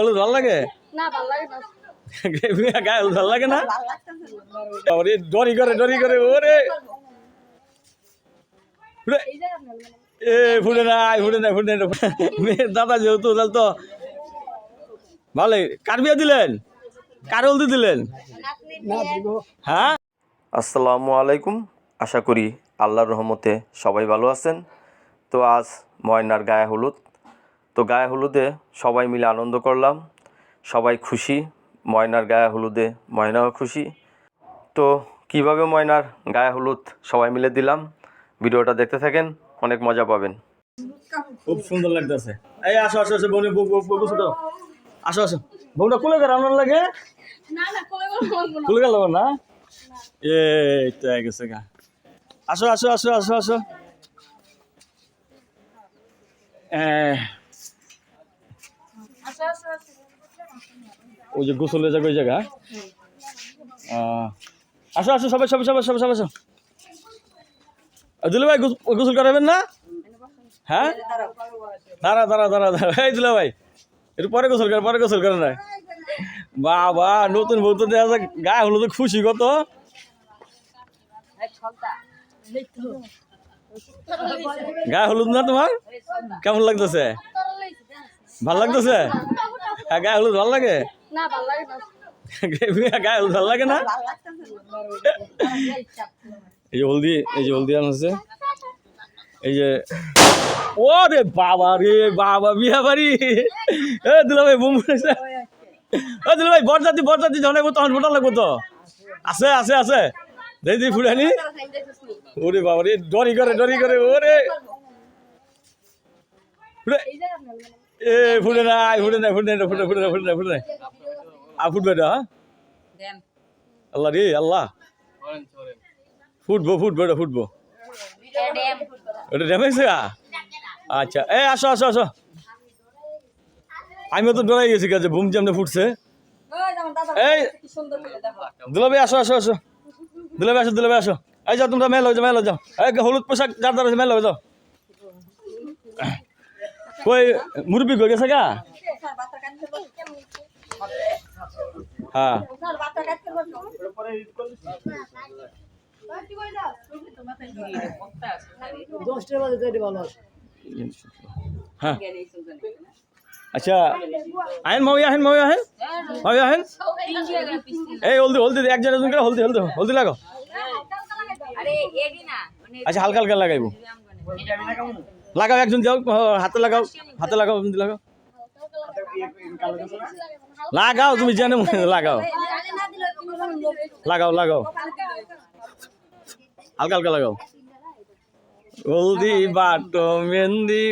হলুদ ভালো লাগে? না ভালো লাগে না। গায়ে হলুদ ভালো লাগে না? ওরে ডরি করে ডরি করে ওরে। ফুটে এই জায়গা ভালো লাগে এ ফুটে নাই ফুটে নাই ফুটে নাই মেয়ের দাদা যেহেতু তাহলে তো ভালোই। কার বিয়ে দিলেন? কার হলদি দিলেন? হ্যাঁ? আসসালামু আলাইকুম। আশা করি আল্লাহর রহমতে সবাই ভালো আছেন। তো আজ ময়নার গায়ে হলুদ। তো গায়ে হলুদে সবাই মিলে আনন্দ করলাম। সবাই খুশি। ময়নার গায়ে হলুদে ময়নাও খুশি। তো কীভাবে ময়নার গায়ে হলুদ সবাই মিলে দিলাম? ভিডিওটা দেখতে থাকেন অনেক মজা পাবেন। খুব সুন্দর লাগতেছে। এই আসো আসো আসো বোনে বউ তো। আসো আসো। বউটা কুলে গেল আমার লাগে? না না কোলে গেল না। এই তো হয়ে গেছে গা। আসো আসো আসো আসো আসো। আচ্ছা ওই যে গোসলের জায়গা ওই জায়গা আসো আসো, সবাই সবাই সবাই সবাই সবাই দিলে ভাই গোসল করাবেন না? হ্যাঁ? দাঁড়া দাঁড়া দাঁড়া দাঁড়া। এই দিলে ভাই, একটু পরে গোসল করে পরে গোসল করে না। বাবা, নতুন বউ তো দেখা যায় গায়ে হলো তো খুশি কত। গায়ে হলুদ না তোমার? কেমন লাগতেছে? ভালো লাগতেছে? গায়ে হলুদ ভালো লাগে? গায়ে হলুদ ভালো লাগে না? এই যে হলদি এই যে হলদি আনছে এই যে ও রে বাবা রে বাবা বিয়া বাড়ি। এ দুলা ভাই বুম ও দুলা ভাই বরজাতি বরজাতি জনাইবো তখন ফোটা লাগবো তো? আছে আছে আছে। দেই দি ফুটানি। ওরে বাবা রে ডরি করে ডরি করে ওরে। এ ফুটে নাই ফুটে নাই ফুটে নাই ফুটে ফুটে নাই ফুটে নাই ফুটে নাই আর ফুটবে না হ্যাঁ? আল্লাহ রে আল্লাহ। ফুটবো ফুটবো এটা ফুটবো। ওটা ড্যামেজ আচ্ছা এ আসো আসো আসো। আমিও তো ডরাই গেছি কাছে বুম জামনে ফুটছে। এই। দুলাবে আসো আসো আসো। দুলাবে আসো দুলাবে আসো। এই যাও তোমরা মেলো যাও মেলো যাও। এই হলুদ পোশাক যার দ্বারা মেলো যাও। কই মুরব্বী গো গেছে গা? হ্যাঁ। হ্যাঁ। আচ্ছা আহেন মাউই আহেন মাউই আহেন। মাউই আহেন। এই হলদি হলদি একজন একজন করে হলদি হলদি হলদি লাগাও আরে এডি না মানে আচ্ছা হালকা হালকা লাগাইবো। লাগাও একজন যাও হাতে লাগাও হাতে লাগাও লাগাও। লাগাও তুমি জানো লাগাও। লাগাও লাগাও। হালকা হালকা লাগাও। হলদি বাটো মেহেন্দি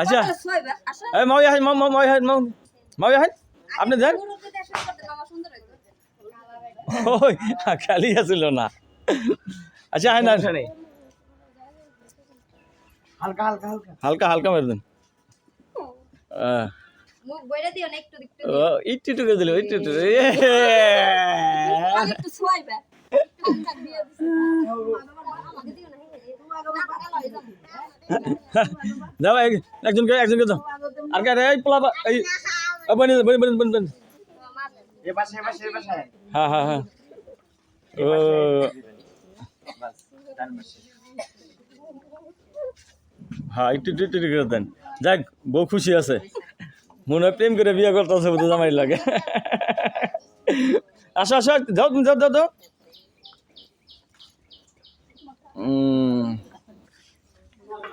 আচ্ছা। মাউ মাউ মাউই আহেন মাউ মাউই আহেন আপনি যান। ওই খালি আছিল না। আচ্ছা আহেন না হালকা হালকা হালকা। হালকা হালকা মেরে দেন। দিও একটু একটু করে দিল একটু একটু একটু যাও একজন করে একজন করে যাও আর কে এই পোলা এই বনি বনি বনি বনি বনি। এ পাশে এ পাশে এ পাশে। হ্যাঁ হ্যাঁ হ্যাঁ। ও। হ্যাঁ একটু একটু করে দেন। যাক বউ খুশি আছে। মনে হয় প্রেম করে বিয়ে করতে আছে বুঝতে জামাই লাগে। আসো আসো যাও তুমি যাও যাও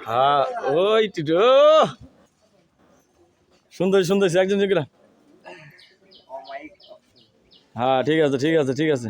হ্যাঁ ওই টিটু। সুন্দর সুন্দর একজন করে। হ্যাঁ ঠিক আছে ঠিক আছে ঠিক আছে।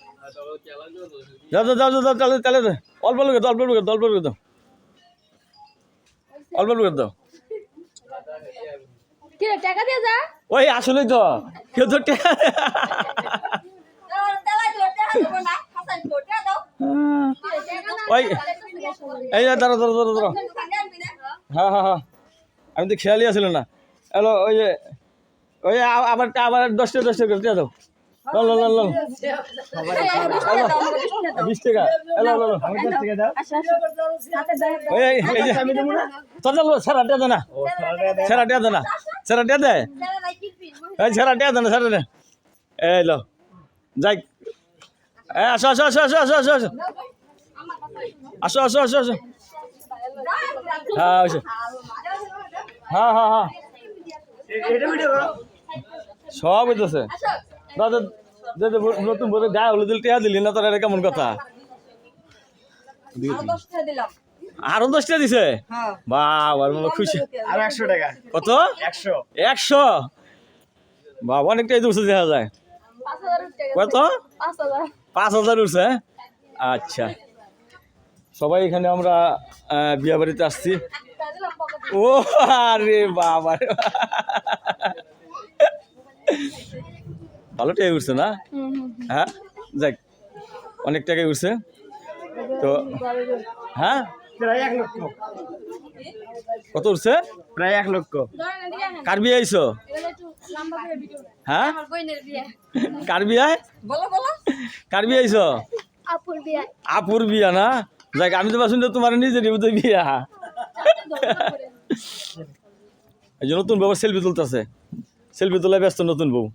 যাও যাও যাও যাও তাহলে তাহলে অল্প লোক অল্প লোক অল্প লোক দাও। অল্প দাও। টাকা দিয়ে যা। ওই আসলেই তো। কেউ তো ওই এই যে দাঁড়ো দাঁড়ো দাঁড়ো দাঁড়ো হ্যাঁ হ্যাঁ হ্যাঁ। আমি তো খেয়ালই আসছিল না। হ্যালো ওই যে ওই আবার আবার দশটা দশটা করে দাও। লল লল লল বিশ টাকা। সারা দে না। সারা টিয়া দে। না। সারা টিয়া দে। এই সারা দে না সারা দে। এই লো যাই। এই আসো আসো আসো আসো আসো আসো আসো। আসো আসো আসো আসো। হ্যাঁ হ্যাঁ হ্যাঁ হ্যাঁ। সব হইতেছে। দাদা দাদা নতুন বলে গায়ে হলুদ টিয়া দিলি না তোর এটা কেমন কথা? আরও দশটা দিছে? বাবা বাবা খুশি। আর একশো টাকা। কত? একশো। একশো? বাবা অনেকটাই দূরছে দেখা যায়। কত? পাঁচ হাজার উঠছে আচ্ছা। সবাই এখানে আমরা আহ, বিয়া বাড়িতে আসছি। ও আরে বাবা ভালো টাকা উঠছে না? হ্যাঁ? যাক অনেক টাকাই উঠছে। তো হ্যাঁ? প্রায় এক লক্ষ। কত উঠছে? প্রায় এক লক্ষ। কার বিয়ে আইছো হ্যাঁ? কার বিয়ায় বলো বলো। কার বিয়ে আইছো আপুর বিয়া। না? যাক আমি তো বাসুন তোমার নিজেরই বোধহয় বিয়া। এই যে নতুন বউ সেলফি তুলতেছে। সেলফি তোলায় ব্যস্ত নতুন বউ।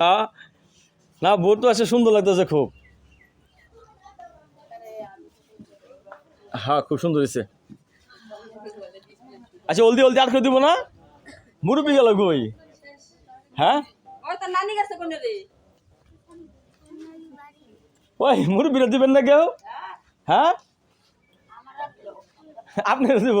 হ্যাঁ না বউ তো আছে সুন্দর লাগতেছে খুব। হ্যাঁ খুব সুন্দর হয়েছে আচ্ছা অলদি অলদি আর করে দিব না? মুরব্বী গেল কই? হ্যাঁ ওই তো নানি গেছে কোনে রে ওই মুরব্বীরা দিবেন না কেউ? হ্যাঁ। আপনি দিব?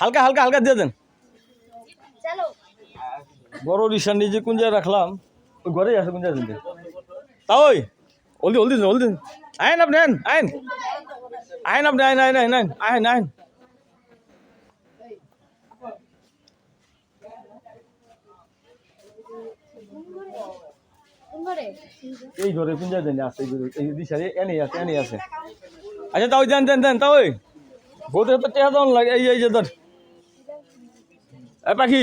হালকা হালকা হালকা দিয়ে দেন। বড় রিসান নিজে কোন জায়গায় রাখলাম। ওই ঘরেই আছে কোন জায়গায় তা ওই দিন, হলদি দিন। আইন আপনি আইন আইন। আইন আপনি আইন আইন আইন আইন আইন আইন। এই ঘরে কোন জায়গায় আছে এই ঘরে এই দিশারে এনে আছে এনে আছে। আচ্ছা তাও দেন দেন দেন তা বউদের তো টেহা দাম লাগে এই এই যে ধর। এ পাখি।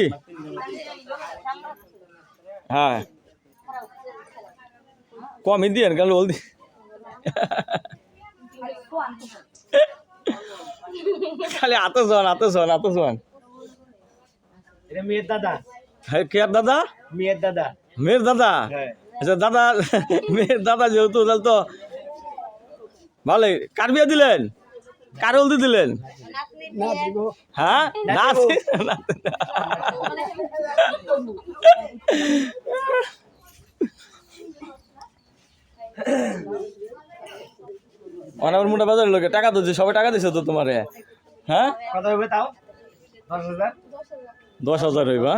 হ্যাঁ। কমই দিয়ে গেল হলদি খালি আতো জন আতো জন আতো এটা মেয়ের দাদা। হ্যাঁ কে দাদা? মেয়ের দাদা। মেয়ের দাদা? হ্যাঁ। আচ্ছা দাদা মেয়ের দাদা যেহেতু তাহলে তো ভালোই। কার বিয়ে দিলেন? কার হলদি দিলেন? হ্যাঁ? অনেক মোটা বাজারের লোকে টাকা দিচ্ছে সবাই টাকা দিছে তো তোমারে। হ্যাঁ? কত হবে তাও? দশ হাজার? দশ হাজার হইবা